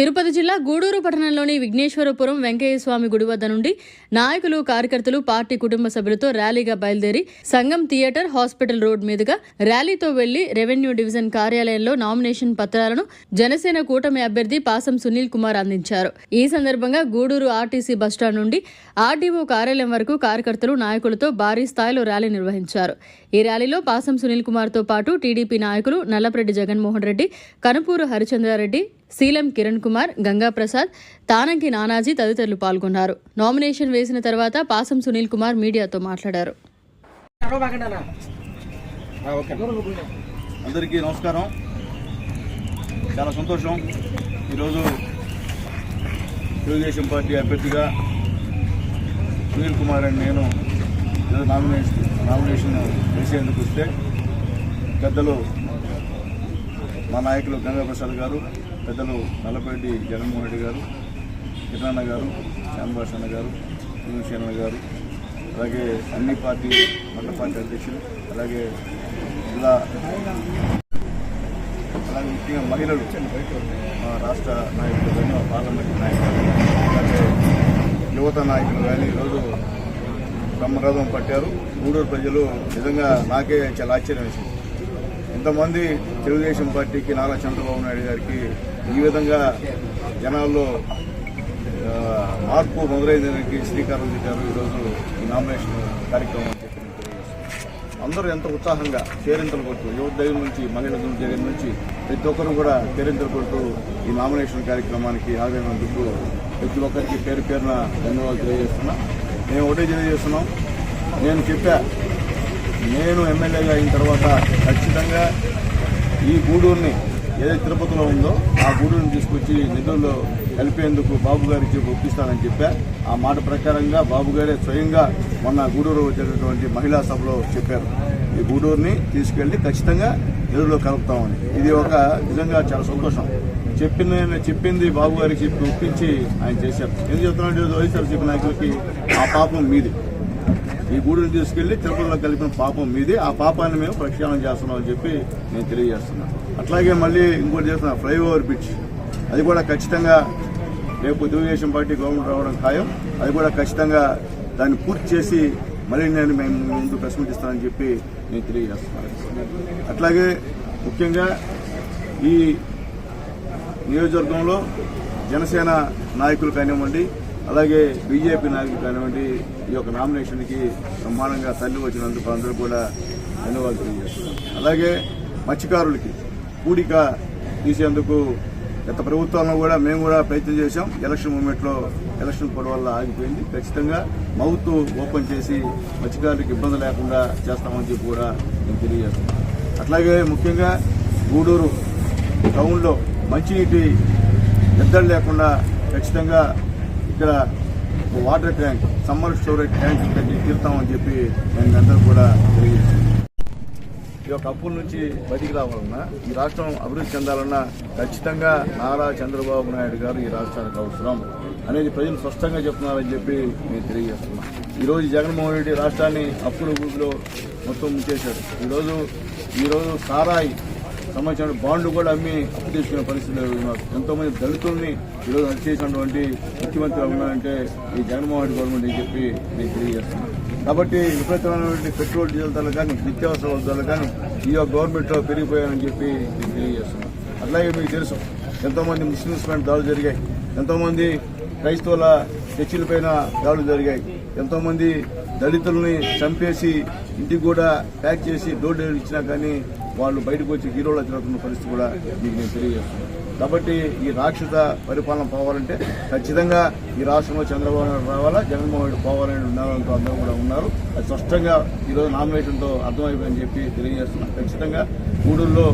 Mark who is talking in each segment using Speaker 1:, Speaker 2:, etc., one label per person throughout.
Speaker 1: తిరుపతి జిల్లా గూడూరు పట్టణంలోని విఘ్నేశ్వరపురం వెంకయ్యస్వామి గుడి వద్ద నుండి నాయకులు కార్యకర్తలు పార్టీ కుటుంబ సభ్యులతో ర్యాలీగా బయలుదేరి సంఘం థియేటర్ హాస్పిటల్ రోడ్ మీదుగా ర్యాలీతో వెళ్ళి రెవెన్యూ డివిజన్ కార్యాలయంలో నామినేషన్ పత్రాలను జనసేన కూటమి అభ్యర్థి పాసం సునీల్ కుమార్ అందించారు. ఈ సందర్భంగా గూడూరు ఆర్టీసీ బస్టాండ్ నుండి ఆర్డీఓ కార్యాలయం వరకు కార్యకర్తలు నాయకులతో భారీ స్థాయిలో ర్యాలీ నిర్వహించారు. ఈ ర్యాలీలో పాసం సునీల్ కుమార్తో పాటు టీడీపీ నాయకులు నల్లపరెడ్డి జగన్మోహన్ రెడ్డి కనుపూరు హరిచంద్రారెడ్డి సీలం కిరణ్ కుమార్ గంగాప్రసాద్ తానంకి నానాజీ తదితరులు పాల్గొన్నారు. నామినేషన్ వేసిన తర్వాత పాసం సునీల్ కుమార్ మీడియాతో మాట్లాడారు.
Speaker 2: అందరికీ నమస్కారం. చాలా సంతోషం. ఈరోజు తెలుగుదేశం పార్టీ అభ్యర్థిగా సునీల్ కుమార్ అని నేను నామినేషన్ నామినేషన్ వేసేందుకు వస్తే పెద్దలు మా నాయకులు గంగా ప్రసాద్ గారు పెద్దలు నల్లపరెడ్డి జగన్మోహన్ రెడ్డి గారు కిరణ్ గారు శ్యామభాష్ అన్న గారు అన్న గారు అలాగే అన్ని పార్టీ మండల పార్టీ అధ్యక్షులు అలాగే జిల్లా అలాగే ముఖ్యంగా మహిళలు మా రాష్ట్ర నాయకులు కానీ మా పార్లమెంట్ నాయకులు అలాగే యువత నాయకులు కానీ ఈరోజు బ్రహ్మరథం పట్టారు. గూడూరు ప్రజలు నిజంగా నాకే చాలా ఆశ్చర్యం వేసింది. ఇంతమంది తెలుగుదేశం పార్టీకి నారా చంద్రబాబు నాయుడు గారికి ఈ విధంగా జనాల్లో మార్పు మొదలైనదానికి శ్రీకారం చుట్టారు. ఈరోజు ఈ నామినేషన్ కార్యక్రమం అని అందరూ ఎంత ఉత్సాహంగా కేరింతలు కొడుతూ యువత దగ్గర నుంచి మహిళల దగ్గర నుంచి ప్రతి ఒక్కరు కూడా కేరింతలు కొడుతూ ఈ నామినేషన్ కార్యక్రమానికి హాజరైనందుకు ప్రతి ఒక్కరికి పేరు పేరున ధన్యవాదాలు తెలియజేస్తున్నా. మేము ఒకటే తెలియజేస్తున్నాం. నేను చెప్పా నేను ఎమ్మెల్యేగా అయిన తర్వాత ఖచ్చితంగా ఈ గూడూరుని ఏదైతే తిరుపతిలో ఉందో ఆ గూడూరుని తీసుకొచ్చి నిధుల్లో కలిపేందుకు బాబు గారికి ఒప్పిస్తానని చెప్పా. ఆ మాట ప్రకారంగా బాబు గారే స్వయంగా మొన్న గూడూరు జరిగినటువంటి మహిళా సభలో చెప్పారు. ఈ గూడూరుని తీసుకెళ్ళి ఖచ్చితంగా నిధుల్లో కలుపుతామని. ఇది ఒక నిజంగా చాలా సంతోషం. చెప్పింది చెప్పింది బాబు గారికి చెప్పి ఒప్పించి ఆయన చేశారు. ఎందుకు చెప్తున్నాడు వైఎస్ఆర్సీపీ నాయకులకి? ఆ పాపం మీది. ఈ గూడుని తీసుకెళ్ళి తిరుపతిలో కలిపిన పాపం మీది. ఆ పాపాన్ని మేము ప్రక్షాళన చేస్తున్నాం అని చెప్పి నేను తెలియజేస్తున్నాను. అట్లాగే మళ్ళీ ఇంకోటి చేస్తున్న ఫ్లైఓవర్ బ్రిడ్జ్ అది కూడా ఖచ్చితంగా రేపు తెలుగుదేశం పార్టీ గవర్నమెంట్ రావడం ఖాయం. అది కూడా ఖచ్చితంగా దాన్ని పూర్తి చేసి మళ్ళీ నేను మేము ముందు ప్రశ్నిస్తానని చెప్పి నేను తెలియజేస్తున్నాను. అట్లాగే ముఖ్యంగా ఈ నియోజకవర్గంలో జనసేన నాయకులు కానివ్వండి అలాగే బీజేపీ నాయకులు కానివ్వండి ఈ యొక్క నామినేషన్కి బ్రహ్మాండంగా తల్లి వచ్చినందుకు అందరూ కూడా ధన్యవాదాలు తెలియజేస్తున్నాను. అలాగే మత్స్యకారులకి కూడిక తీసేందుకు గత ప్రభుత్వంలో కూడా మేము కూడా ప్రయత్నం చేశాం. ఎలక్షన్ మూమెంట్లో ఎలక్షన్ కోడ్ వల్ల ఆగిపోయింది. ఖచ్చితంగా మౌత్ ఓపెన్ చేసి మత్స్యకారులకు ఇబ్బంది లేకుండా చేస్తామని చెప్పి కూడా నేను తెలియజేస్తున్నాను. అట్లాగే ముఖ్యంగా గూడూరు టౌన్లో మంచినీటి ఎద్దడి లేకుండా ఖచ్చితంగా ఇక్కడ water tank summer storage tank ఇక్కడ తీరుతామని చెప్పి నేను అందరూ కూడా తెలియజేస్తున్నాను. యొక్క అప్పుల నుంచి బతికి రావాలన్నా ఈ రాష్ట్రం అభివృద్ధి చెందాలన్నా ఖచ్చితంగా నారా చంద్రబాబు నాయుడు గారు ఈ రాష్ట్రానికి అవసరం అనేది ప్రజలు స్పష్టంగా చెప్తున్నారని చెప్పి నేను తెలియజేస్తున్నా. ఈరోజు జగన్మోహన్ రెడ్డి రాష్ట్రాన్ని అప్పుల ఊపిలో మొత్తం ముంచేశాడు ఈరోజు ఈరోజు సారాయి సంబంధించిన బాండ్లు కూడా అమ్మి అప్పు తీసుకునే పరిస్థితులు ఉన్నారు. ఎంతోమంది దళితుల్ని ఈరోజు హత్య చేసినటువంటి ముఖ్యమంత్రి ఉన్నారంటే ఈ జగన్మోహన్ రెడ్డి గవర్నమెంట్ అని చెప్పి నేను తెలియజేస్తున్నాను కాబట్టి విపరీతమైనటువంటి పెట్రోల్ డీజిల్ ధరలు కానీ నిత్యావసర ధరలు కానీ ఈ యొక్క గవర్నమెంట్లో పెరిగిపోయాయని చెప్పి నేను తెలియజేస్తున్నాను అట్లాగే మీకు తెలుసు ఎంతోమంది ముస్లిమ్స్ పైన దాడులు జరిగాయి. ఎంతోమంది క్రైస్తవుల చర్చిలపైన దాడులు జరిగాయి. ఎంతోమంది దళితుల్ని చంపేసి ఇంటికి కూడా ప్యాక్ చేసి డోర్ డెలివరీ ఇచ్చినా కానీ వాళ్ళు బయటకు వచ్చి హీరోలు వచ్చినటువంటి పరిస్థితి కూడా మీకు నేను తెలియజేస్తున్నాను. కాబట్టి ఈ రాక్షస పరిపాలన పోవాలంటే ఖచ్చితంగా ఈ రాష్ట్రంలో చంద్రబాబు నాయుడు రావాలా జగన్మోహన్ రెడ్డి పోవాలని ఉన్నారంటూ అందరూ కూడా ఉన్నారు. అది స్పష్టంగా ఈరోజు నామినేషన్తో అర్థమైపోయిందని చెప్పి తెలియజేస్తున్నాను ఖచ్చితంగా గూడూరులో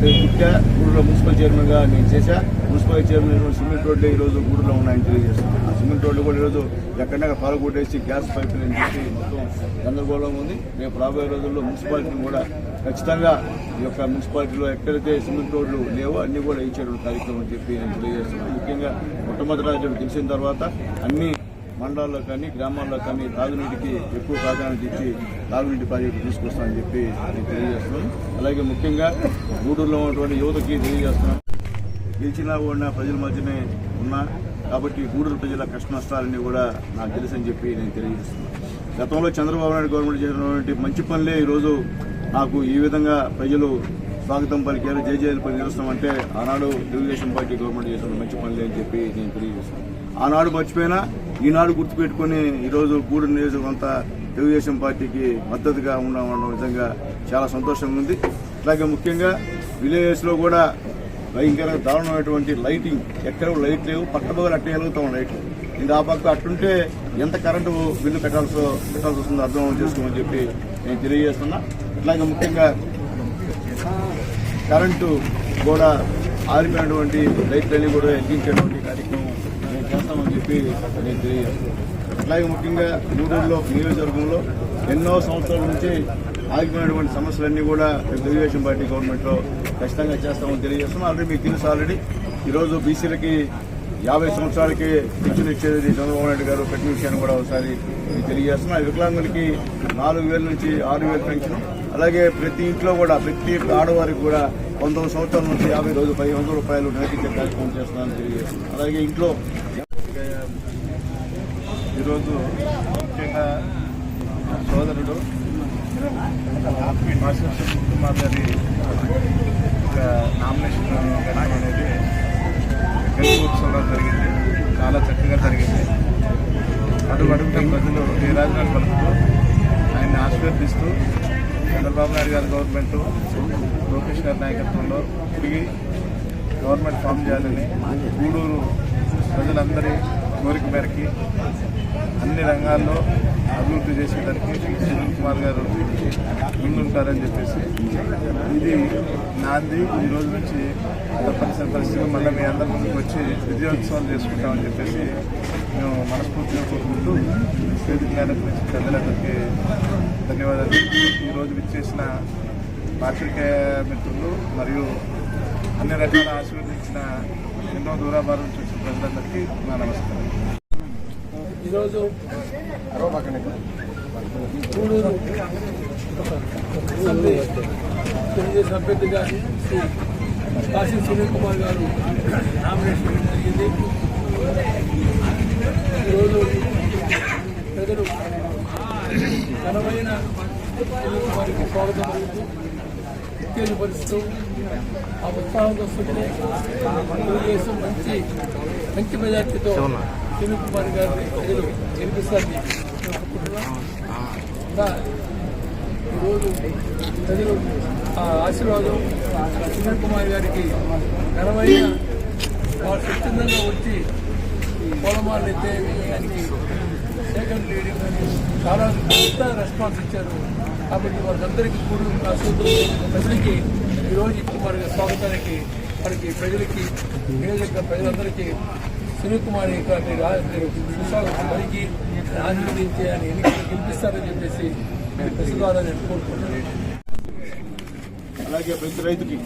Speaker 2: పుట్టా గూడూరులో మున్సిపల్ చైర్మన్గా నేను చేశా. మున్సిపల్ చైర్మన్ సిమెంట్ రోడ్లు ఈ రోజు గూడూరులో ఉన్నాయని తెలియజేస్తున్నాను ఆ సిమెంట్ రోడ్లు కూడా ఈరోజు ఎక్కడైనా పాల్గొట్టేసి గ్యాస్ పైప్ అని చెప్పి మొత్తం గందరగోళం ఉంది. రేపు రాబోయే రోజుల్లో మున్సిపాలిటీని కూడా ఖచ్చితంగా ఈ యొక్క మున్సిపాలిటీలో ఎక్కడైతే సిమెంట్ రోడ్లు లేవో అన్ని కూడా ఇచ్చేటువంటి కార్యక్రమం అని చెప్పి నేను తెలియజేస్తున్నాను. ముఖ్యంగా మొట్టమొదటి రేపు తెలిసిన తర్వాత అన్ని మండలాల్లో కానీ గ్రామాల్లో కానీ తాగునీటికి ఎక్కువ ప్రాధాన్యత ఇచ్చి తాగునీటి ప్రాజెక్టు తీసుకొస్తామని చెప్పి నేను తెలియజేస్తున్నాను. అలాగే ముఖ్యంగా గూడూరులో ఉన్నటువంటి యువతకి తెలియజేస్తున్నాను. గెలిచినా కూడా ప్రజల మధ్యనే ఉన్నా కాబట్టి గూడూరు ప్రజల కష్ట నష్టాలన్నీ కూడా నాకు తెలుసని చెప్పి నేను తెలియజేస్తున్నాను. గతంలో చంద్రబాబు నాయుడు గవర్నమెంట్ చేసినటువంటి మంచి పనులే ఈరోజు నాకు ఈ విధంగా ప్రజలు స్వాగతం పలికారు. జై జయలు పని నిలుస్తాం అంటే ఆనాడు తెలుగుదేశం పార్టీ గవర్నమెంట్ చేసిన మంచి పనులు అని చెప్పి నేను తెలియజేస్తాను. ఆనాడు మర్చిపోయినా ఈనాడు గుర్తుపెట్టుకుని ఈరోజు గూడూరు నియోజకవర్గం అంతా తెలుగుదేశం పార్టీకి మద్దతుగా ఉండడం విధంగా చాలా సంతోషంగా ఉంది. అలాగే ముఖ్యంగా విలేజెస్లో కూడా భయంకర దారుణమైనటువంటి లైటింగ్. ఎక్కడ లైట్ లేవు పక్క పక్కన అట్టే వెలుగుతాం లైట్లు ఇంకా ఆ పక్క అట్టుంటే ఎంత కరెంటు బిల్లు కట్టాల్సి కట్టాల్సి వస్తుందో అర్థం చేసుకోమని చెప్పి నేను తెలియజేస్తున్నా. ఇట్లాగే ముఖ్యంగా కరెంటు కూడా ఆరిపోయినటువంటి లైట్లన్నీ కూడా ఎగ్గించేటువంటి కార్యక్రమం నేను చేస్తామని చెప్పి నేను తెలియజేస్తున్నాను ఇట్లాగే ముఖ్యంగా గూడూరులో నియోజకవర్గంలో ఎన్నో సంవత్సరాల నుంచి ఆగిపోయినటువంటి సమస్యలన్నీ కూడా తెలుగుదేశం పార్టీ గవర్నమెంట్లో ఖచ్చితంగా చేస్తామని తెలియజేస్తున్నాం. ఆల్రెడీ మీకు తెలుసు ఆల్రెడీ. ఈరోజు బీసీలకి యాభై సంవత్సరాలకి పెన్షన్ ఇచ్చేది చంద్రబాబు నాయుడు గారు పెట్టిన విషయాన్ని కూడా ఒకసారి మీకు తెలియజేస్తున్నా వికలాంగులకి నాలుగు వేల నుంచి ఆరు వేలు పెన్షన్ అలాగే ప్రతి ఇంట్లో కూడా ప్రతి ఆడవారికి కూడా పంతొమ్మిది సంవత్సరాల నుంచి యాభై రోజు పది వందల రూపాయలు నెలకిచ్చే కార్యక్రమం చేస్తున్నానని తెలియజేస్తున్నాను అలాగే ఇంట్లో
Speaker 3: ఈరోజు ముఖ్యంగా సోదరుడు మాస్టర్ కుమార్ గారి ఒక నామినేషన్ అనేది గెలుపు జరిగింది. చాలా చక్కగా జరిగింది. అటువంటి ప్రజలు నీరాజనాలు పలుకుతూ ఆయన్ని ఆశీర్వదిస్తూ చంద్రబాబు నాయుడు గారి గవర్నమెంట్ లోకేష్ గారి నాయకత్వంలో తిరిగి గవర్నమెంట్ ఫామ్ చేయాలని గూడూరు ప్రజలందరి కోరిక మేరకి అన్ని రంగాల్లో అభివృద్ధి చేసేదానికి కుమార్ గారు ముందుంటారని చెప్పేసి. ఇది నాంది ఈ రోజు నుంచి తప్పనిసరి పరిస్థితులు మళ్ళీ మీ అందరి ముందుకు వచ్చి విజయోత్సవాలు చేసుకుంటామని చెప్పేసి మేము మనస్ఫూర్తిగా కోరుకుంటూ వేదిక మేరకు నుంచి పెద్దలందరికీ ధన్యవాదాలు. తెలుపుతూ ఈ రోజు విచ్చేసిన పాత్రికేయ మిత్రులు మరియు అన్ని రకాల ఆశీర్వదించిన ఎన్నో దూరాభారం నుంచి వచ్చిన ప్రజలందరికీ నా నమస్కారం.
Speaker 4: ఈరోజు గూడూరు తెలుగుదేశం అభ్యర్థిగా శ్రీ కాశీ సునీల్ కుమార్ గారు నామినేషన్ జరిగింది ఈరోజు ప్రజలు ఘనమైన వారికి స్వాగతం జరుగుతూ ఉత్తేజపరుస్తూ ఆ ఉత్సాహంతో వస్తుంటే తెలుగుదేశం మంచి మంచి మెజార్టీతో సునీల్ కుమార్ గారిని ప్రజలు గెలిపిస్తారని మేము ఈరోజు ప్రజలు ఆ ఆశీర్వాదం సునీల్ కుమార్ గారికి ఘనమైన వారు స్వచ్ఛందంగా వచ్చి పొలమాలు ఎత్తే దానికి సెకండ్ లీడింగ్ అని చాలా పెద్ద రెస్పాన్స్ ఇచ్చారు. కాబట్టి వారికందరికీ కూడా ప్రజలకి ఈరోజు కుమార్ గారి స్వాగతానికి వారికి ప్రజలకి నియోజక ప్రజలందరికీ సునీల్ కుమార్ గారిని సుస్వాగతం పలికి ఆశీర్వదించి ఆయన ఎన్నికలు గెలిపిస్తారని చెప్పేసి నేను ద్వారా నేను కోరుకుంటున్నాను
Speaker 2: అలాగే ప్రతి రైతుకి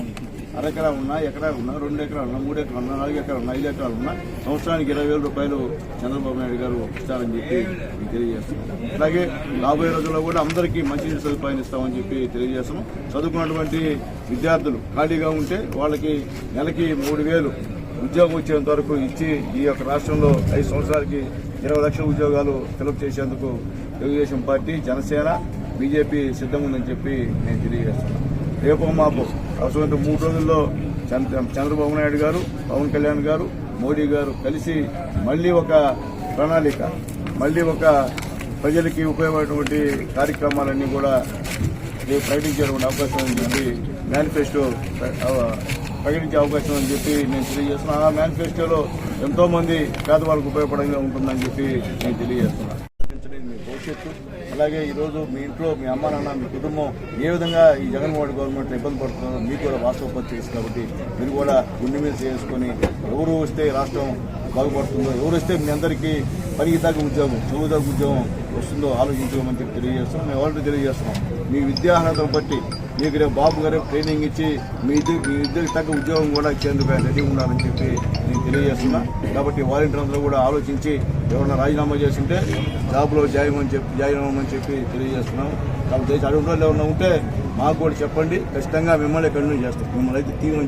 Speaker 2: అరెకరా ఉన్నా ఎకరా ఉన్నా రెండు ఎకరాలు ఉన్నా మూడు ఎకరాలు ఉన్నా నాలుగు ఎకరాలు ఉన్నా ఐదు ఎకరాలు ఉన్నా సంవత్సరానికి ఇరవై వేల రూపాయలు చంద్రబాబు నాయుడు గారు ఇస్తారని చెప్పి మీకు తెలియజేస్తున్నాం. అలాగే రాబోయే రోజుల్లో కూడా అందరికీ మంచి సదుపాయాన్ని ఇస్తామని చెప్పి తెలియజేస్తాం చదువుకున్నటువంటి విద్యార్థులు ఖాళీగా ఉంటే వాళ్ళకి నెలకి మూడు వేలు ఉద్యోగం వచ్చేంత వరకు ఇచ్చి ఈ యొక్క రాష్ట్రంలో ఐదు సంవత్సరాలకి ఇరవై లక్షల ఉద్యోగాలు ఫిలప్ చేసేందుకు తెలుగుదేశం పార్టీ జనసేన బీజేపీ సిద్ధముందని ఉందని చెప్పి నేను తెలియజేస్తున్నాను. రేపు మాపు అవసరమైతే మూడు రోజుల్లో చంద్ర చంద్రబాబు నాయుడు గారు పవన్ కళ్యాణ్ గారు మోడీ గారు కలిసి మళ్ళీ ఒక ప్రణాళిక మళ్ళీ ఒక ప్రజలకి ఉపయోగపడేటువంటి కార్యక్రమాలన్నీ కూడా రేపు ప్రకటించేటువంటి అవకాశం అని మేనిఫెస్టో ప్రకటించే అవకాశం అని చెప్పి నేను తెలియజేస్తున్నాను. ఆ మేనిఫెస్టోలో ఎంతో మంది పేదవాళ్ళకు ఉపయోగపడంగా ఉంటుందని చెప్పి నేను తెలియజేస్తున్నాను. మీ భవిష్యత్తు అలాగే ఈరోజు మీ ఇంట్లో మీ అమ్మ నాన్న మీ కుటుంబం ఏ విధంగా ఈ జగన్మోహన్ గవర్నమెంట్ ఇబ్బంది పడుతుందో మీకు కూడా వాస్తవ చేసి కాబట్టి మీరు కూడా గుండె మీద చేసుకొని ఎవరు వస్తే రాష్ట్రం బాగుపడుతుందో ఎవరు వస్తే మీ అందరికీ పనికి తగ్గ ఉద్యోగం చదువు తగ్గ ఉద్యోగం వస్తుందో ఆలోచించమని చెప్పి తెలియజేస్తున్నాం మేము ఆల్రెడీ తెలియజేస్తున్నాం. మీ విద్యార్హతను బట్టి మీకు రేపు బాబు గారు ట్రైనింగ్ ఇచ్చి మీ ఇద్దరు మీ ఇద్దరికి తగ్గ ఉద్యోగం కూడా ఇచ్చేందుకు ఆయన రెడీ ఉండాలని చెప్పి నేను తెలియజేస్తున్నా. కాబట్టి వాలంటీర్ అందరూ కూడా ఆలోచించి ఎవరైనా రాజీనామా చేస్తుంటే జాబ్లో జాయిన్ అని చెప్పి జాయిన్ అవ్వమని చెప్పి తెలియజేస్తున్నాం. కాబట్టి అడుగులో ఎవరైనా ఉంటే మాకు కూడా చెప్పండి. ఖచ్చితంగా మిమ్మల్ని కంటిన్యూ చేస్తాం. మిమ్మల్ని అయితే తీవ్ర